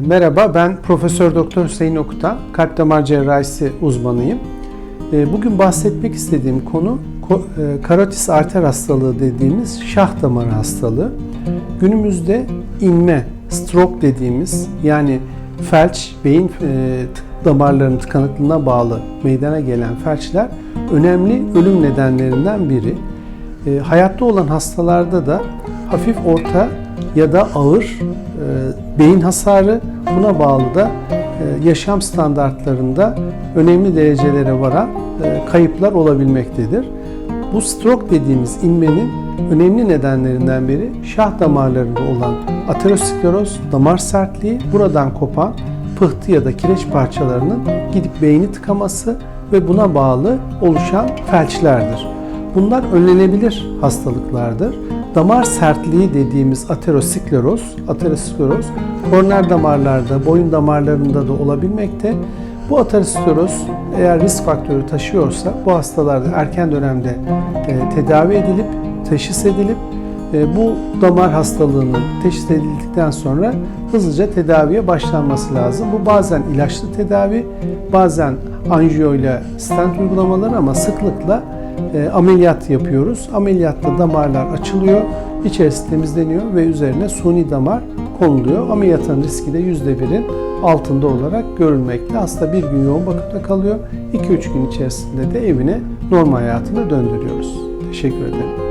Merhaba, ben Profesör Doktor Hüseyin Okutan, kalp damar cerrahisi uzmanıyım. Ee, Bugün bahsetmek istediğim konu ko- e, karotis arter hastalığı dediğimiz şah damarı hastalığı. Günümüzde inme, stroke dediğimiz yani felç, beyin e, damarlarının tıkanıklığına bağlı meydana gelen felçler önemli ölüm nedenlerinden biri. E, hayatta olan hastalarda da hafif orta ya da ağır e, beyin hasarı buna bağlı da e, yaşam standartlarında önemli derecelere varan e, kayıplar olabilmektedir. Bu stroke dediğimiz inmenin önemli nedenlerinden biri şah damarlarında olan ateroskleroz, damar sertliği, buradan kopan pıhtı ya da kireç parçalarının gidip beyni tıkaması ve buna bağlı oluşan felçlerdir. Bunlar önlenebilir hastalıklardır. Damar sertliği dediğimiz ateroskleroz, ateroskleroz koroner damarlarda, boyun damarlarında da olabilmekte. Bu ateroskleroz eğer risk faktörü taşıyorsa bu hastalarda erken dönemde e, tedavi edilip, teşhis edilip e, bu damar hastalığının teşhis edildikten sonra hızlıca tedaviye başlanması lazım. Bu bazen ilaçlı tedavi, bazen anjiyo ile stent uygulamaları ama sıklıkla e, ameliyat yapıyoruz. Ameliyatta damarlar açılıyor, içerisi temizleniyor ve üzerine suni damar konuluyor. Ameliyatın riski de %1'in altında olarak görülmekte. Hasta bir gün yoğun bakımda kalıyor. 2-3 gün içerisinde de evine normal hayatına döndürüyoruz. Teşekkür ederim.